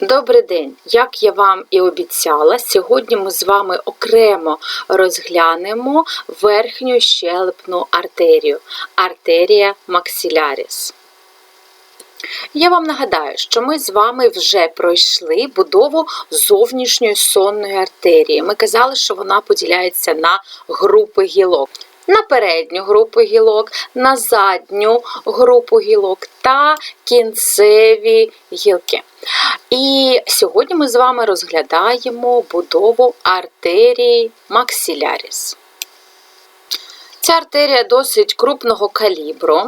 Добрий день! Як я вам і обіцяла, сьогодні ми з вами окремо розглянемо верхню щелепну артерію артерія максиляріс. Я вам нагадаю, що ми з вами вже пройшли будову зовнішньої сонної артерії. Ми казали, що вона поділяється на групи гілок. На передню групу гілок, на задню групу гілок та кінцеві гілки. І сьогодні ми з вами розглядаємо будову артерії максиляріс. Ця артерія досить крупного калібру.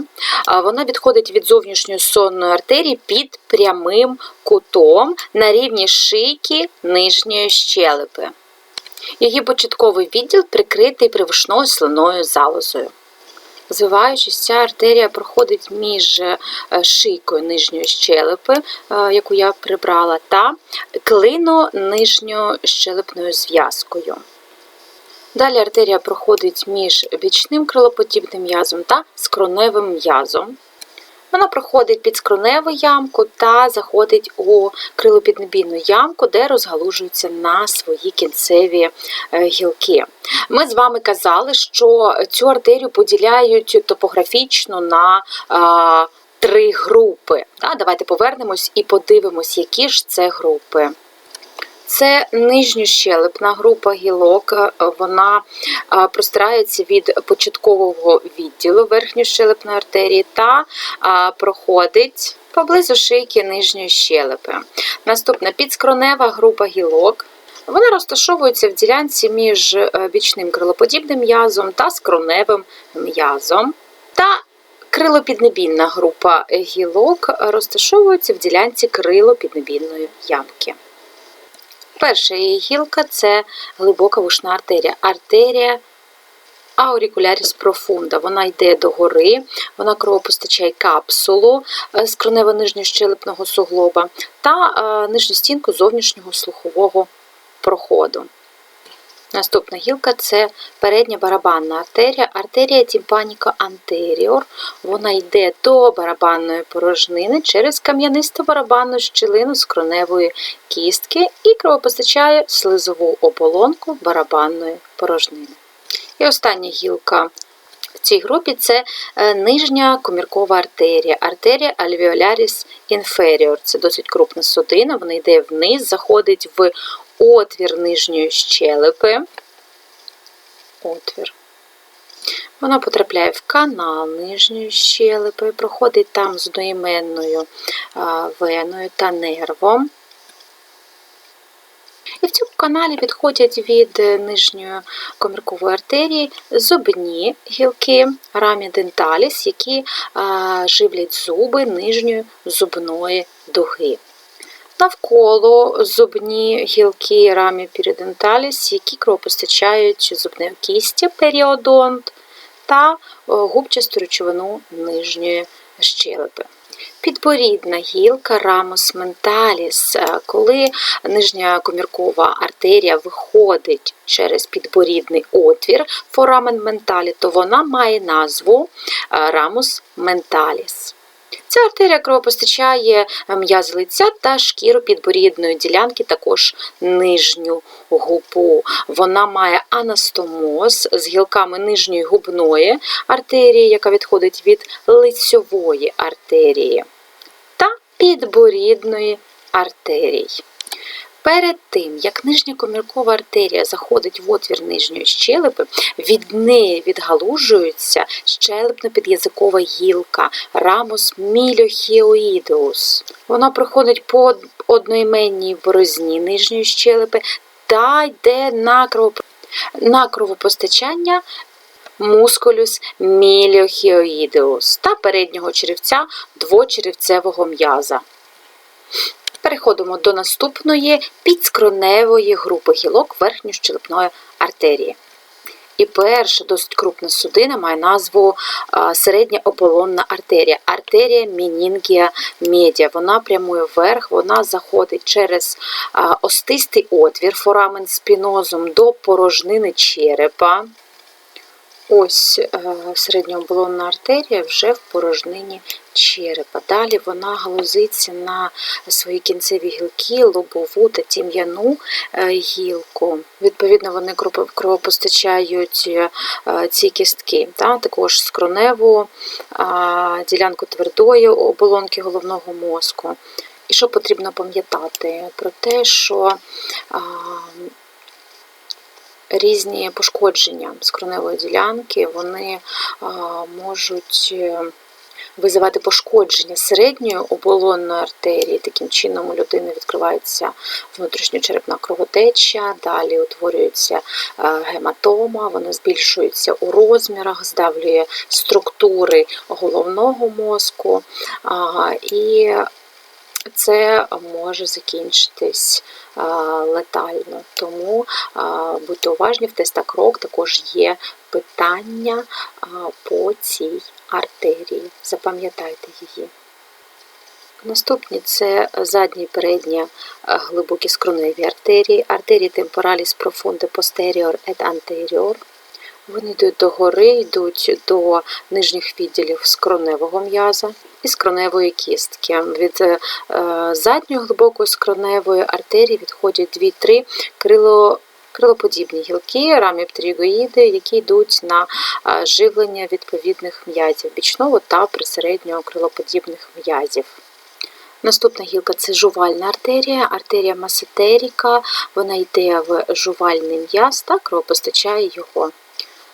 Вона відходить від зовнішньої сонної артерії під прямим кутом на рівні шийки нижньої щелепи. Її початковий відділ прикритий привишною слиною залозою. Звиваючись, ця артерія проходить між е, шийкою нижньої щелепи, е, яку я прибрала, та клино-нижньощелепною зв'язкою. Далі артерія проходить між бічним крилоподібним м'язом та скроневим м'язом. Вона проходить під скроневу ямку та заходить у крилопіднебійну ямку, де розгалужується на свої кінцеві е, гілки. Ми з вами казали, що цю артерію поділяють топографічно на а, три групи. Давайте повернемось і подивимось, які ж це групи. Це нижньощелепна група гілок, е, вона е, простирається від початкового відділу верхньощелепної артерії та е, проходить поблизу шийки нижньої щелепи. Наступна підскронева група гілок. Вона розташовується в ділянці між бічним крилоподібним м'язом та скроневим м'язом. Та крилопіднебінна група гілок розташовується в ділянці крилопіднебінної ямки. Перша її гілка це глибока вушна артерія. Артерія auricularis профунда. Вона йде догори, вона кровопостачає капсулу з кронево нижньощелепного суглоба та нижню стінку зовнішнього слухового проходу. Наступна гілка це передня барабанна артерія, артерія тімпаніка антеріор. Вона йде до барабанної порожнини через кам'янисту барабанну щілину скроневої кістки і кровопостачає слизову оболонку барабанної порожнини. І остання гілка в цій групі це е, нижня коміркова артерія, артерія alveolaris inferior. Це досить крупна судина, вона йде вниз, заходить в отвір нижньої щелепи. Отвір. Вона потрапляє в канал нижньої щелепи, проходить там з одноіменною веною та нервом. І в цьому каналі відходять від нижньої коміркової артерії зубні гілки рамі денталіс, які живлять зуби нижньої зубної дуги. Навколо зубні гілки рамі піриденталіс, які кровопостачають зубної кісті періодонт та губчасту речовину нижньої щелепи. Підборідна гілка рамус менталіс, коли нижня коміркова артерія виходить через підборідний отвір форамен менталі, то вона має назву рамус менталіс. Ця артерія кровопостачає м'яз лиця та шкіру підборідної ділянки, також нижню губу. Вона має анастомоз з гілками нижньої губної артерії, яка відходить від лицьової артерії, та підборідної артерії. Перед тим, як нижня коміркова артерія заходить в отвір нижньої щелепи, від неї відгалужується щелепно-під'язикова гілка рамус мільохіоїдеус. Вона проходить по одноіменній борозні нижньої щелепи та йде на, кровоп... на кровопостачання мускулюс мільохіоїдеус та переднього черевця двочеревцевого м'яза. Переходимо до наступної підскроневої групи гілок верхньощелепної артерії. І перша досить крупна судина має назву середня оболонна артерія, артерія мінінгія медіа. Вона прямує вверх, вона заходить через остистий отвір, форамен спінозум до порожнини черепа. Ось е, середньооболонна артерія вже в порожнині черепа. Далі вона галузиться на свої кінцеві гілки, лобову та тім'яну е, гілку. Відповідно, вони кровопостачають е, ці кістки. Також скроневу ділянку твердої оболонки головного мозку. І що потрібно пам'ятати? Про те, що різні пошкодження скроневої ділянки вони можуть е, визивати пошкодження середньої оболонної артерії. Таким чином у людини відкривається внутрішньочерепна кровотеча, далі утворюється е, гематома, вона збільшується у розмірах, здавлює структури головного мозку. І це може закінчитись летально. Тому будьте уважні, в тестах крок також є питання по цій артерії. Запам'ятайте її. Наступні це задні і передні е, глибокі скроневі артерії, артерії темпораліс profunde posterior et anterior. Вони йдуть догори, йдуть до нижніх відділів скроневого м'яза і скроневої кістки. Від е, задньої глибокої скроневої артерії відходять 2-3 крило. Крилоподібні гілки, раміптерігоїди, які йдуть на е, живлення відповідних м'язів бічного та присереднього крилоподібних м'язів. Наступна гілка це жувальна артерія, артерія масетеріка, вона йде в жувальний м'яз та кровопостачає його.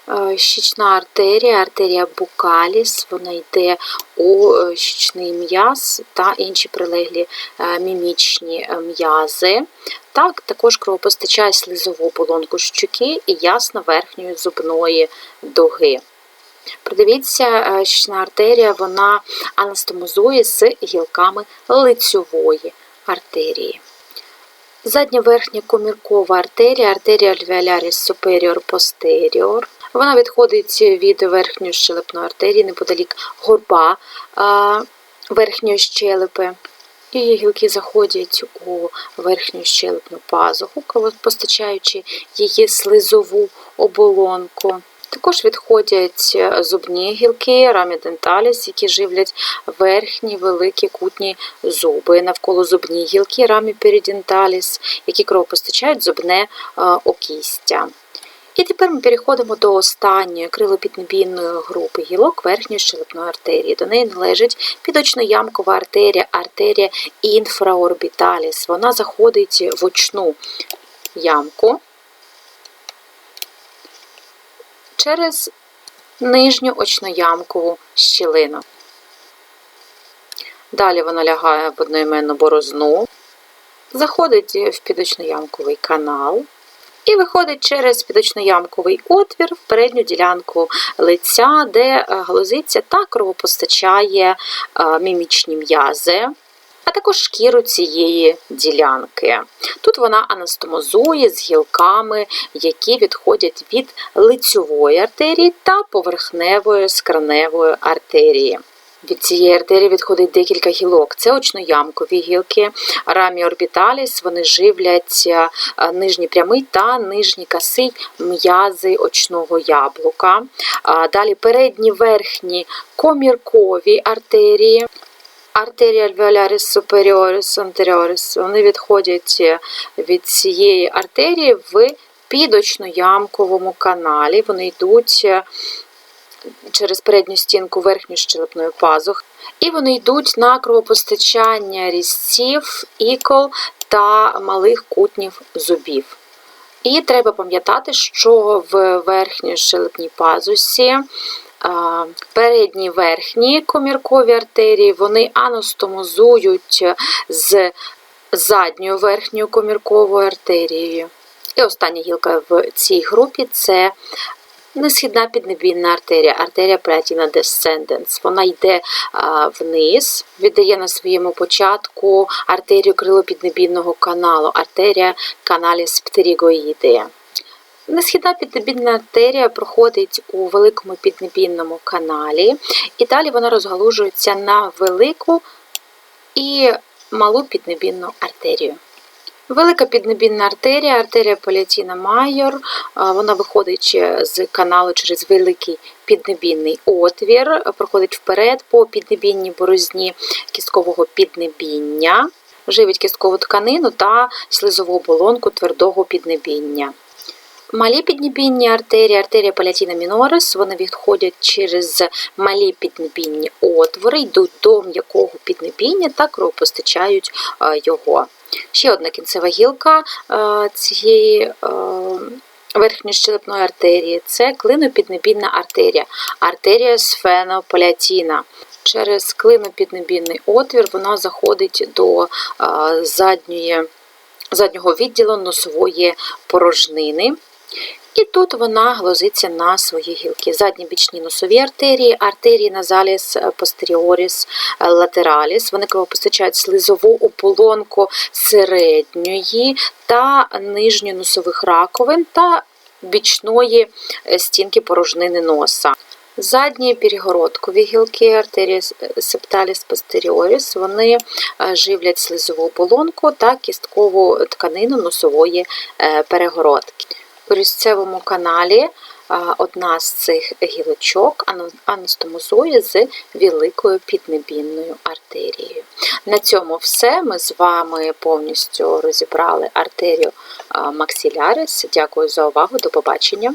Е, Щічна артерія, артерія букаліс, вона йде у е, щічний м'яз та інші прилеглі е, мімічні м'язи. Так, також кровопостачає слизову оболонку щуки і ясно верхньої зубної дуги. Придивіться, щічна артерія вона анастомозує з гілками лицьової артерії. Задня верхня коміркова артерія, артерія alveolaris superior posterior. Вона відходить від верхньої щелепної артерії неподалік горба верхньої щелепи. Її гілки заходять у верхню щелепну пазуху, постачаючи її слизову оболонку. Також відходять зубні гілки, раміденталіс, які живлять верхні великі кутні зуби. Навколо зубні гілки, рамі раміперіденталіс, які кровопостачають зубне окістя. І тепер ми переходимо до останньої крилопіднебійної групи гілок верхньої щелепної артерії. До неї належить підочноямкова артерія, артерія інфраорбіталіс. Вона заходить в очну ямку через нижню очноямкову щілину. Далі вона лягає в одноіменну борозну, заходить в підочноямковий канал і виходить через підочноямковий отвір в передню ділянку лиця, де галузиться та кровопостачає мімічні м'язи. А також шкіру цієї ділянки. Тут вона анастомозує з гілками, які відходять від лицьової артерії та поверхневої скроневої артерії. Від цієї артерії відходить декілька гілок. Це очноямкові гілки, раміорбіталіс, вони живлять нижній прямий та нижній касий м'язи очного яблука. Далі передні верхні коміркові артерії. Артерія alveolaris superioris anterioris, вони відходять від цієї артерії в підочноямковому каналі. Вони йдуть через передню стінку верхньої щелепної пазухи. І вони йдуть на кровопостачання різців, ікол та малих кутнів зубів. І треба пам'ятати, що в верхній щелепній пазусі передні верхні коміркові артерії, вони анастомозують з задньою верхньою комірковою артерією. І остання гілка в цій групі це несхідна піднебінна артерія, артерія Platina descendens. Вона йде вниз, віддає на своєму початку артерію крилопіднебінного каналу, артерія каналіс птерігоїдея. Несхідна піднебінна артерія проходить у великому піднебінному каналі, і далі вона розгалужується на велику і малу піднебінну артерію. Велика піднебінна артерія, артерія паліатіна майор. Вона виходить е, з каналу через великий піднебінний отвір, е, проходить вперед по піднебінній борозні кісткового піднебіння, живить кісткову тканину та слизову оболонку твердого піднебіння. Малі піднебінні артерії, артерія паліатіна мінорис, вони відходять через малі піднебінні отвори, йдуть до м'якого піднебіння та кровопостачають е, його. Ще одна кінцева гілка е, цієї е, верхньощелепної артерії це клинопіднебінна артерія, артерія сфенополятіна. Через клинопіднебінний отвір вона заходить до е, задньої, заднього відділу носової порожнини. І тут вона глозиться на свої гілки. Задні бічні носові артерії, артерії назаліс постеріоріс латераліс. Вони кровопостачають слизову ополонку середньої та нижньої носових раковин та бічної е, стінки порожнини носа. Задні перегородкові гілки артерії септаліс постеріоріс, вони е, живлять слизову оболонку та кісткову тканину носової е, перегородки. У різцевому каналі одна з цих гілочок анастомозує з великою піднебінною артерією. На цьому все. Ми з вами повністю розібрали артерію максилярис. Дякую за увагу. До побачення.